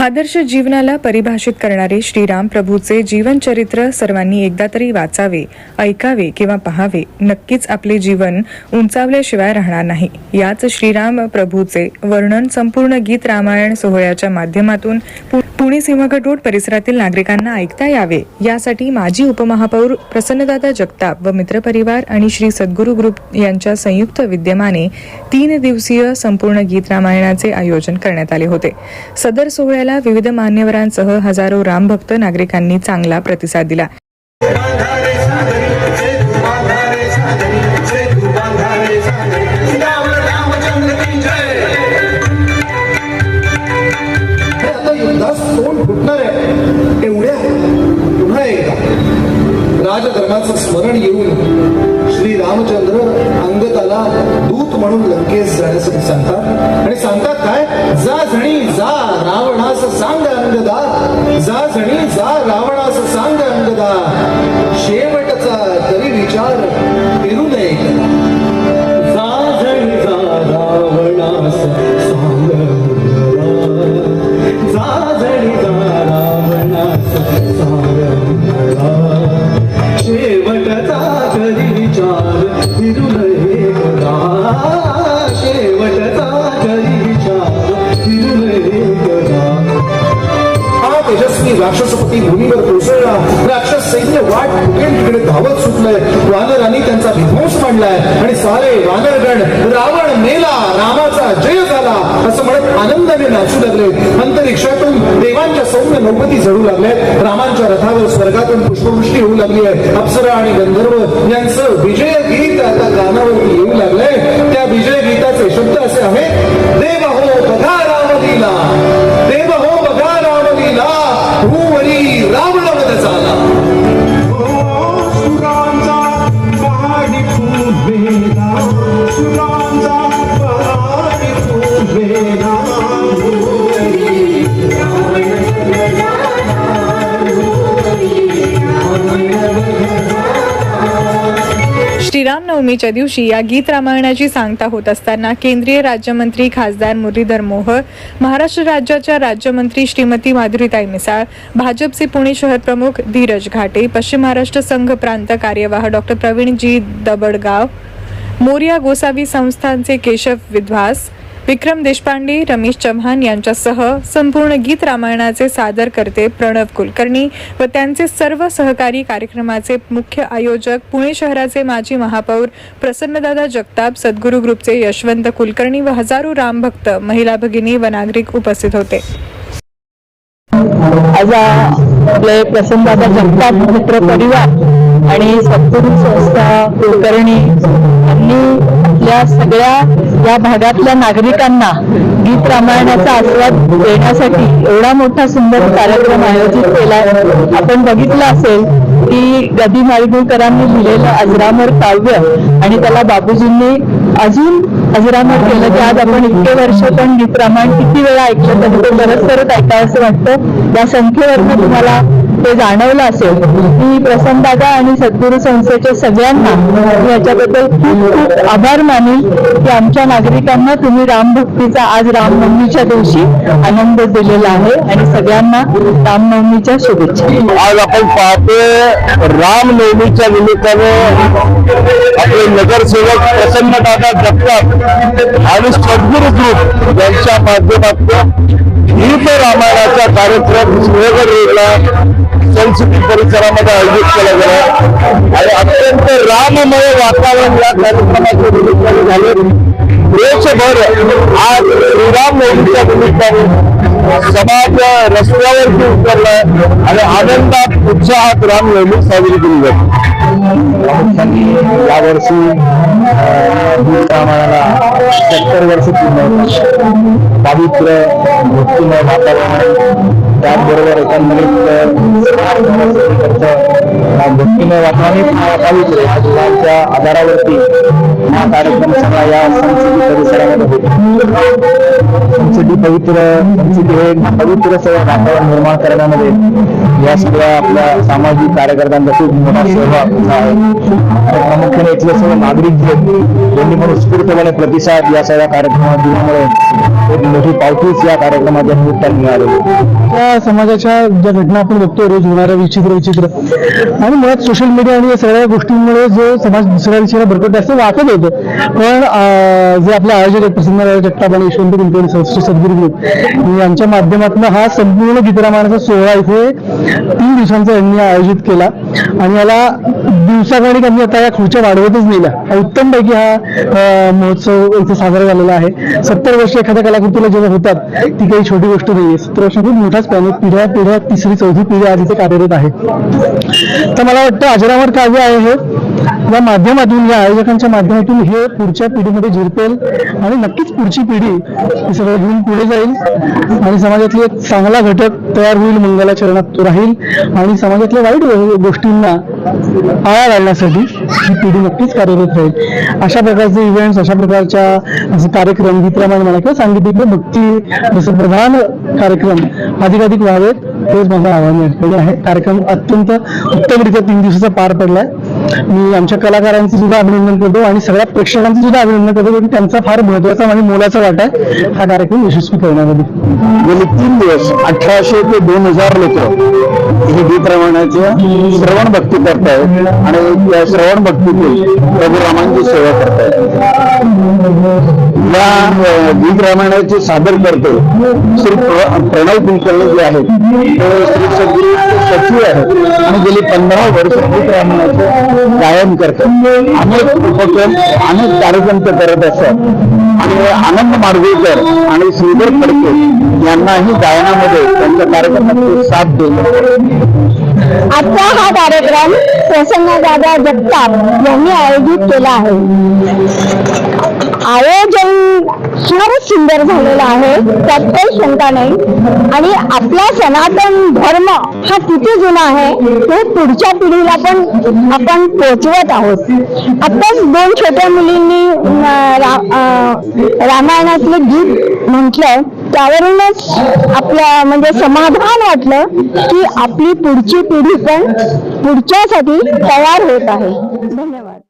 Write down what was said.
आदर्श जीवनाला परिभाषित करणारे श्रीराम प्रभूचे जीवनचरित्र सर्वांनी एकदा तरी वाचावे ऐकावे किंवा पहावे. नक्कीच आपले जीवन उंचावल्याशिवाय राहणार नाही. याच श्रीराम प्रभूचे वर्णन संपूर्ण गीत रामायण सोहळ्याच्या माध्यमातून पु- पुणे सिंहगड रोड परिसरातील नागरिकांना ऐकता यावे. यासाठी माजी उपमहापौर प्रसन्नदादा जगताप व मित्रपरिवार आणि श्री सद्गुरू ग्रुप यांच्या संयुक्त विद्यमाने तीन दिवसीय संपूर्ण गीत रामायणाचे आयोजन करण्यात आले होते. सदर सोहळ्याला विविध मान्यवरांसह हजारो रामभक्त नागरिकांनी चांगला प्रतिसाद दिला Yeah. राजधर्माचं स्मरण येऊन श्री रामचंद्र अंगताला दूत म्हणून लंकेस जाण्यासाठी सांगतात. आणि सांगतात काय? जा झणी जा रावणास सांग अंगदा. जा झणी जा रावणास सांग अंगदा. शेवटचा तरी विचार फिरू नये. जा झणी जा रावणास सांग जा झणी जा रावणास सांग शेवटचा तरी विचार फिरू राक्षसपती भूमीवर कोसळला. राक्षस सैन्य वाट फुकेल तिकडे धावत सुटलंय. वानरांनी त्यांचा विध्वंस मांडलाय. आणि सारे वानरगण रावण मेला रामाचा जय झाला असं म्हणत आनंदाने नाचू लागले. अंतरिक्षातून देवांच्या सौम्य नौपती झडू लागले रामांच्या रथावर स्वर्गातून पुष्पवृष्टी होऊ लागली आहे. अप्सरा आणि गंधर्व यांचं विजय गीत आता कानावरती येऊ लागलंय. त्या विजय गीताचे शब्द असे आहेत. देव हो बघा दिला देव भूवरी रावण रामनवमीच्या दिवशी या गीत रामायणाची सांगता होत असताना केंद्रीय राज्यमंत्री खासदार मुरलीधर मोहोळ महाराष्ट्र राज्याच्या राज्यमंत्री श्रीमती माधुरीताई मिसाळ भाजपचे पुणे शहर प्रमुख धीरज घाटे पश्चिम महाराष्ट्र संघ प्रांत कार्यवाह डॉक्टर प्रवीणजी दबडगाव मोरिया गोसावी संस्थांचे केशव विद्वास विक्रम देशपांडे रमेश चव्हाण यांच्यासह संपूर्ण गीत रामायणाचे सादर करते प्रणव कुलकर्णी व त्यांचे सर्व सहकारी कार्यक्रमाचे मुख्य आयोजक पुणे शहराचे माजी महापौर प्रसन्नदादा जगताप सद्गुरू ग्रुपचे यशवंत कुलकर्णी व हजारो रामभक्त महिला भगिनी व नागरिक उपस्थित होते. आज आपले प्रसन्नदादा जगताप मित्र परिवार आणि सद्गुरू संस्था कुलकर्णी यांनी या सगळ्या या भागातल्या नागरिकांना गीत रामायणाचा आस्वाद देण्यासाठी एवढा मोठा सुंदर कार्यक्रम आयोजित केला. आपण बघितलं असेल की गदी माळगुळकरांनी लिहिलेलं अजरामर काव्य आणि त्याला बाबूजींनी अजून अजरामर केलं की आज आपण इतके वर्ष पण गीत रामायण किती वेळा ऐकलं तरी ते परत परत ऐकावंसं वाटतं. या संख्येवरनं तुम्हाला ते जाणवलं असेल की प्रसन्नदादा आणि सद्गुरू संस्थेच्या सगळ्यांना मी याच्याबद्दल खूप खूप आभार मानेल की आमच्या नागरिकांना तुम्ही रामभक्तीचा आज रामनवमीच्या दिवशी आनंद दिलेला आहे आणि सगळ्यांना रामनवमीच्या शुभेच्छा. आज आपण पाहतो रामनवमीच्या निमित्ताने आपले नगरसेवक प्रसन्न दादा जगताप आणि सद्गुरू ग्रुप यांच्या माध्यमातून गीत रामायणाचा कार्यक्रम सिंहगड रोडला परिसरामध्ये आयोजित केला गेला. आणि अत्यंत राममय वातावरण या कार्यक्रमाच्या निमित्ताने झाले. देशभर आज श्रीराम नवमीच्या निमित्ताने समाज रस्त्यावरती उतरलाय आणि आनंदात उत्साहात रामनवमी साजरी केली जाते. यावर्षी रामायणाला सत्तर वर्ष पूर्ण होतात. पवित्र भक्तिमय वातावरण त्याचबरोबर एकंदरीत भक्तीमय वातावरण पावित्र्य आधारावरती हा कार्यक्रम सगळा या संसदी परिसरामध्ये होतो संसदी पवित्र संसदी हे पवित्र सगळं वातावरण निर्माण करण्यामध्ये या सगळ्या आपल्या सामाजिक कार्यकर्त्यांचा खूप मोठा सहभाग आहे. प्रामुख्याने इथले सर्व नागरिक जे त्यांनी यांनी पण उत्स्फूर्तपणे प्रतिसाद या सगळ्या कार्यक्रमात दिल्यामुळे एक मोठी पावतीच या कार्यक्रमाच्या निमित्ताने मिळालेली समाजाच्या ज्या घटना आपण बघतो रोज होणाऱ्या विचित्र विचित्र. आणि मुळात सोशल मीडिया आणि या सगळ्या गोष्टींमुळे जो समाज दुसऱ्या दिवशी भरकट जास्त वाचत होतं. पण जे आपले आयोजक आहेत प्रसन्न जगताप आणि यशवंत कुलकर्णी संस्कृत सद्गुरू ग्रुप यांच्या माध्यमातून हा संपूर्ण गीतरामानाचा सोहळा इथे तीन दिवसांचा यांनी आयोजित केला. आणि याला दिवसागणिक आम्ही आता या खुर्च्या वाढवतच नेल्या. उत्तम पैकी हा महोत्सव इथे साजरा झालेला आहे. सत्तर वर्ष एखाद्या कलाकृतीला जेव्हा होतात ती काही छोटी गोष्ट नाहीये. सत्तर वर्ष खूप मोठाच पॅन पिढ्या पिढ्या तिसरी चौथी पिढी आज इथे कार्यरत आहे. तर मला वाटतं अजरामर काव्य आहे हे या माध्यमातून या आयोजकांच्या माध्यमातून हे पुढच्या पिढीमध्ये झिरपेल आणि नक्कीच पुढची पिढी हे सगळं घेऊन पुढे जाईल. आणि समाजातले एक चांगला घटक तयार होईल मंगला चरणात तो राहील. आणि समाजातल्या वाईट गोष्टींना आळा घालण्यासाठी ही पिढी नक्कीच कार्यरत राहील. अशा प्रकारचे इव्हेंट्स अशा प्रकारच्या असे कार्यक्रम गीतरामायण म्हणा किंवा सांगितले भक्ती जसं प्रधान कार्यक्रम अधिकाधिक व्हावेत हेच माझं आव्हान आहे. म्हणजे आहे कार्यक्रम अत्यंत उत्तमरित्या तीन दिवसाचा पार पडलाय. मी आमच्या कलाकारांचं सुद्धा अभिनंदन करतो आणि सगळ्या प्रेक्षकांचं सुद्धा अभिनंदन करतो कारण त्यांचा फार महत्त्वाचा आणि मोलाचा वाटा आहे. हा कार्यक्रम यशस्वी करण्यामध्ये. गेले तीन दिवस अठराशे ते दोन हजार लोक हे गीत रामायणाचे श्रवण भक्ती करतायत आणि त्या श्रवण भक्तीतील प्रभू रामांची सेवा करतायत. या गीत रामायणाचे सादर करते श्री प्रणव कुलकर्णी जे आहेत ते श्री सद्गुरू सचिव आहेत. आणि गेली पंधरा वर्ष गीत रामायणाचे गायन करतात अनेक उपक्रम अनेक कार्यक्रम ते करत असतात. आणि आनंद माडगुळकर आणि श्रीधर फडके यांनाही गायनामध्ये त्यांच्या कार्यक्रमात साथ दिले आजचा हा कार्यक्रम प्रसन्नदादा जगताप यांनी आयोजित केला आहे. आयोजन फारच सुंदर झालेला आहे. त्यात काही शंका नाही. आणि आपला सनातन धर्म हा किती जुना आहे हे पुढच्या पिढीला पण आपण पोचवत आहोत. आताच दोन छोट्या मुलींनी रामायणातलं रामायणातले गीत म्हटलं त्यावरूनच आपल्या म्हणजे समाधान वाटलं की आपली पुढची पिढी पण पुढच्यासाठी तयार होत आहे. धन्यवाद.